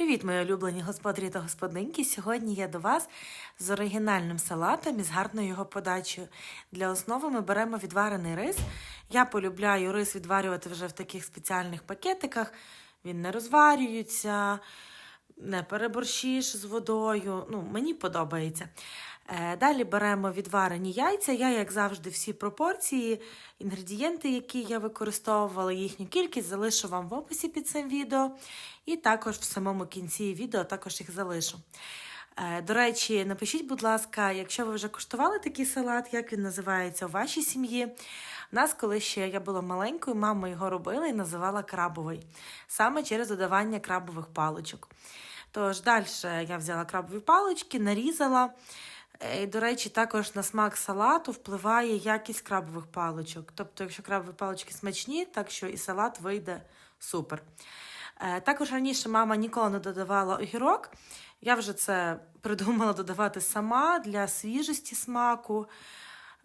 Привіт, мої улюблені господарі та господинки. Сьогодні я до вас з оригінальним салатом і з гарною його подачею. Для основи ми беремо відварений рис. Я полюбляю рис відварювати вже в таких спеціальних пакетиках. Він не розварюється, не переборщиш з водою. Ну, мені подобається. Е, Далі беремо відварені яйця. Я, як завжди, всі пропорції, інгредієнти, які я використовувала, їхню кількість залишу вам в описі під цим відео. І також в самому кінці відео також їх залишу. Е, До речі, напишіть, будь ласка, якщо ви вже куштували такий салат, як він називається у вашій сім'ї. У нас, коли ще я була маленькою, мама його робила і називала крабовий, саме через додавання крабових паличок. Тож далі я взяла крабові палички, нарізала. Е, І, до речі, також на смак салату впливає якість крабових паличок. Тобто, якщо крабові палички смачні, так що і салат вийде супер. Е, Також раніше мама ніколи не додавала огірок. Я вже це придумала додавати сама для свіжості смаку.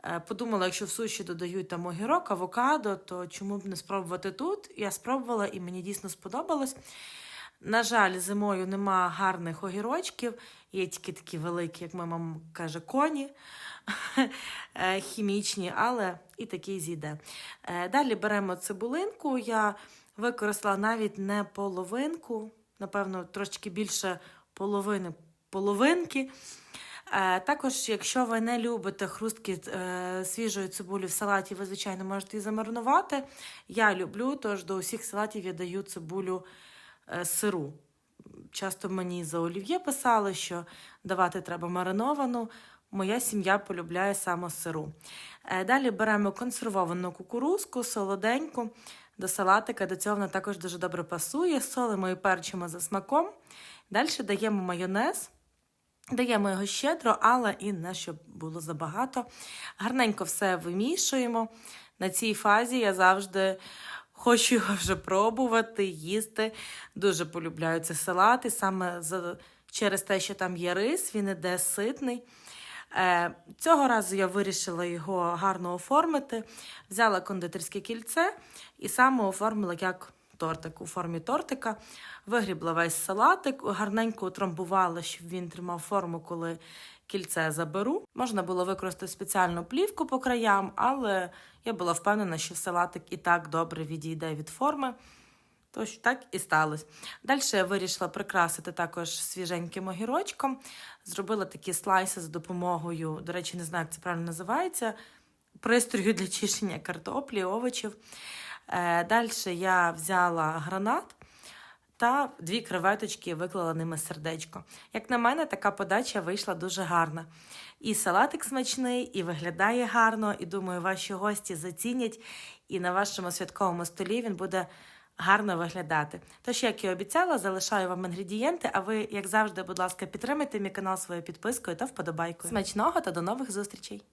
Е, Подумала, якщо в суші додають там огірок, авокадо, то чому б не спробувати тут? Я спробувала і мені дійсно сподобалось. На жаль, зимою нема гарних огірочків, є тільки такі великі, як мама каже, коні е, хімічні, але і такий зійде. Далі беремо цибулинку. Я використала навіть не половинку, напевно, трошки більше половини половинки. Е, Також, якщо ви не любите хрустки е, свіжої цибулі в салаті, ви, звичайно, можете її замаринувати. Я люблю, тож до усіх салатів я даю цибулю е, сиру. Часто мені за олів'є писали, що давати треба мариновану. Моя сім'я полюбляє саме сиру. Далі беремо консервовану кукурузку, солоденьку до салатика. До цього вона також дуже добре пасує. Солимо і перчимо за смаком. Далі даємо майонез. Даємо його щедро, але і не щоб було забагато. Гарненько все вимішуємо. На цій фазі я завжди хочу його вже пробувати, їсти. Дуже полюбляю цей салат, і саме через те, що там є рис, він іде ситний. Е, цього разу я вирішила його гарно оформити. Взяла кондитерське кільце і саме оформила як тортик у формі тортика. Вигрібла весь салатик, гарненько утрамбувала, щоб він тримав форму, коли кільце заберу. Можна було використати спеціальну плівку по краям, але я була впевнена, що салатик і так добре відійде від форми. Тож так і сталося. Далі я вирішила прикрасити також свіженьким огірочком. Зробила такі слайси з допомогою, до речі, не знаю, як це правильно називається, пристрою для чищення картоплі, овочів. Е, Далі я взяла гранат та дві креветочки виклала ними сердечко. Як на мене, така подача вийшла дуже гарна. І салатик смачний, і виглядає гарно, і думаю, ваші гості зацінять, і на вашому святковому столі він буде гарно виглядати. Тож, як і обіцяла, залишаю вам інгредієнти, а ви, як завжди, будь ласка, підтримайте мій канал своєю підпискою та вподобайкою. Смачного та до нових зустрічей!